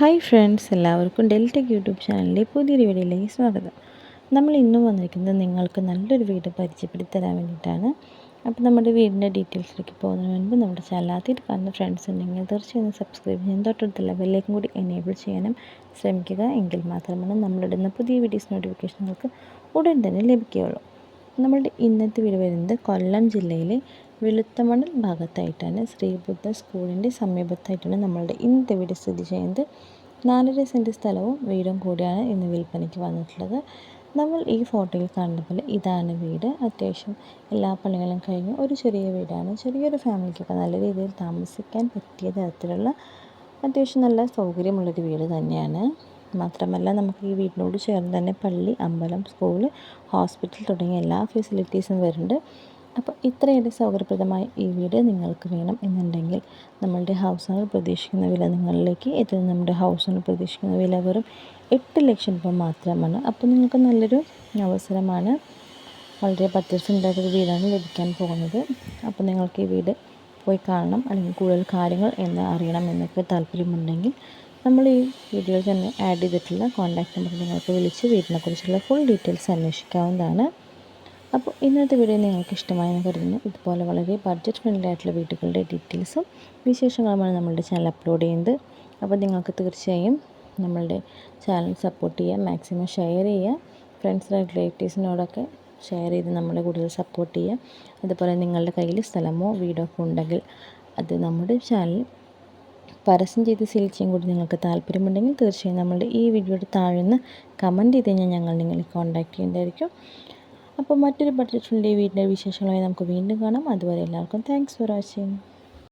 Hi friends എല്ലാവർക്കും ഡെൽറ്റക് YouTube ചാനലിലെ പുതിയൊരു വീഡിയോയിലേക്ക് സ്വാഗതം. നമ്മൾ ഇന്ന് വന്നിരിക്കുന്നത് നിങ്ങൾക്ക് നല്ലൊരു വീട് പരിചയപ്പെടുത്തി തരാൻ വേണ്ടിയിട്ടാണ്. അപ്പോൾ നമ്മുടെ വീടിന്റെ ഡീറ്റെയിൽസിലേക്ക് പോകുന്നതിന് മുൻപ് നമ്മുടെ ചാനൽ ആദ്യമായിട്ട് കാണുന്ന ഫ്രണ്ട്സ് ഉണ്ടെങ്കിൽ തീർച്ചയായും സബ്സ്ക്രൈബ് ചെയ്യാൻ തൊട്ടടുത്തുള്ള ബെല്ലേക്കും കൂടി എനേബിൾ ചെയ്യാനും ശ്രമിക്കുക. എങ്കിൽ മാത്രമാണ് നമ്മളിടുന്ന പുതിയ വീഡിയോസ് നോട്ടിഫിക്കേഷനുകൾക്ക് ഉടൻ തന്നെ ലഭിക്കുകയുള്ളൂ. നമ്മളുടെ ഇന്നത്തെ വീട് വരുന്നത് കൊല്ലം ജില്ലയിലെ വെളുത്തമണൽ ഭാഗത്തായിട്ടാണ്. ശ്രീബുദ്ധ സ്കൂളിന്റെ സമീപത്തായിട്ടാണ് നമ്മളുടെ ഇന്നത്തെ വീട് സ്ഥിതി ചെയ്യുന്നത്. നാലര സെന്റ് സ്ഥലവും വീടും കൂടിയാണ് ഇന്ന് വിൽപ്പനയ്ക്ക് വന്നിട്ടുള്ളത്. നമ്മൾ ഈ ഫോട്ടോയിൽ കാണുന്ന പോലെ ഇതാണ് വീട്. അത്യാവശ്യം എല്ലാ പണികളും കഴിഞ്ഞ്. ഒരു ചെറിയ വീടാണ്. ചെറിയൊരു ഫാമിലിക്കൊക്കെ നല്ല രീതിയിൽ താമസിക്കാൻ പറ്റിയ തരത്തിലുള്ള അത്യാവശ്യം നല്ല സൗകര്യമുള്ളൊരു വീട് തന്നെയാണ്. മാത്രമല്ല നമുക്ക് ഈ വീടിനോട് ചേർന്ന് തന്നെ പള്ളി അമ്പലം സ്കൂൾ ഹോസ്പിറ്റൽ തുടങ്ങിയ എല്ലാ ഫെസിലിറ്റീസും വരുന്നുണ്ട്. അപ്പോൾ ഇത്രയേറെ സൗകര്യപ്രദമായ ഈ വീട് നിങ്ങൾക്ക് വേണം എന്നുണ്ടെങ്കിൽ നമ്മളുടെ ഹൗസ് ഓണർ പ്രതീക്ഷിക്കുന്ന വില നിങ്ങളിലേക്ക് എത്തുന്ന. നമ്മുടെ ഹൗസ് ഓണർ പ്രതീക്ഷിക്കുന്ന വില വെറും എട്ട് ലക്ഷം രൂപ മാത്രമാണ്. അപ്പോൾ നിങ്ങൾക്ക് നല്ലൊരു അവസരമാണ് വളരെ ബഡ്ജറ്റ് ഒരു വീടാണ് ലഭിക്കാൻ പോകുന്നത്. അപ്പോൾ നിങ്ങൾക്ക് ഈ വീട് പോയി കാണണം. അല്ലെങ്കിൽ കൂടുതൽ കാര്യങ്ങൾ എന്ന് അറിയണം എന്നൊക്കെ താല്പര്യമുണ്ടെങ്കിൽ നമ്മൾ ഈ വീഡിയോയിൽ തന്നെ ആഡ് ചെയ്തിട്ടുള്ള കോൺടാക്റ്റ് നമ്പർ നിങ്ങൾക്ക് വിളിച്ച് വീടിനെക്കുറിച്ചുള്ള ഫുൾ ഡീറ്റെയിൽസ് അന്വേഷിക്കാവുന്നതാണ്. അപ്പോൾ ഇന്നത്തെ വീഡിയോ നിങ്ങൾക്ക് ഇഷ്ടമായെന്ന് കരുതുന്നു. ഇതുപോലെ വളരെ ബഡ്ജറ്റ് ഫ്രണ്ട്ലി ആയിട്ടുള്ള വീടുകളുടെ ഡീറ്റെയിൽസും വിശേഷങ്ങളുമാണ് നമ്മളുടെ ചാനൽ അപ്ലോഡ് ചെയ്യുന്നത്. അപ്പോൾ നിങ്ങൾക്ക് തീർച്ചയായും നമ്മളുടെ ചാനൽ സപ്പോർട്ട് ചെയ്യുക മാക്സിമം ഷെയർ ചെയ്യുക ഫ്രണ്ട്സ് റിലേറ്റീവ്സിനോടൊക്കെ ഷെയർ ചെയ്ത് നമ്മളെ കൂടുതൽ സപ്പോർട്ട് ചെയ്യുക. അതുപോലെ നിങ്ങളുടെ കയ്യിൽ സ്ഥലമോ വീടോ ഒക്കെ ഉണ്ടെങ്കിൽ അത് നമ്മുടെ ചാനൽ പരസ്യം ചെയ്ത് സെയിൽ ചെയ്യാൻ കൂടി നിങ്ങൾക്ക് താല്പര്യമുണ്ടെങ്കിൽ തീർച്ചയായും നമ്മളുടെ ഈ വീഡിയോയുടെ താഴെ നിന്ന് കമന്റ് ചെയ്ത് കഴിഞ്ഞാൽ ഞങ്ങൾ നിങ്ങളെ കോൺടാക്റ്റ് ചെയ്യേണ്ടതായിരിക്കും. അപ്പോൾ മറ്റൊരു ബഡ്ജറ്റ് ഫ്രണ്ട്ലി വീടിന്റെ വിശേഷങ്ങളായി നമുക്ക് വീണ്ടും കാണാം. അതുവരെ എല്ലാവർക്കും താങ്ക്സ് ഫോർ വാച്ചിങ്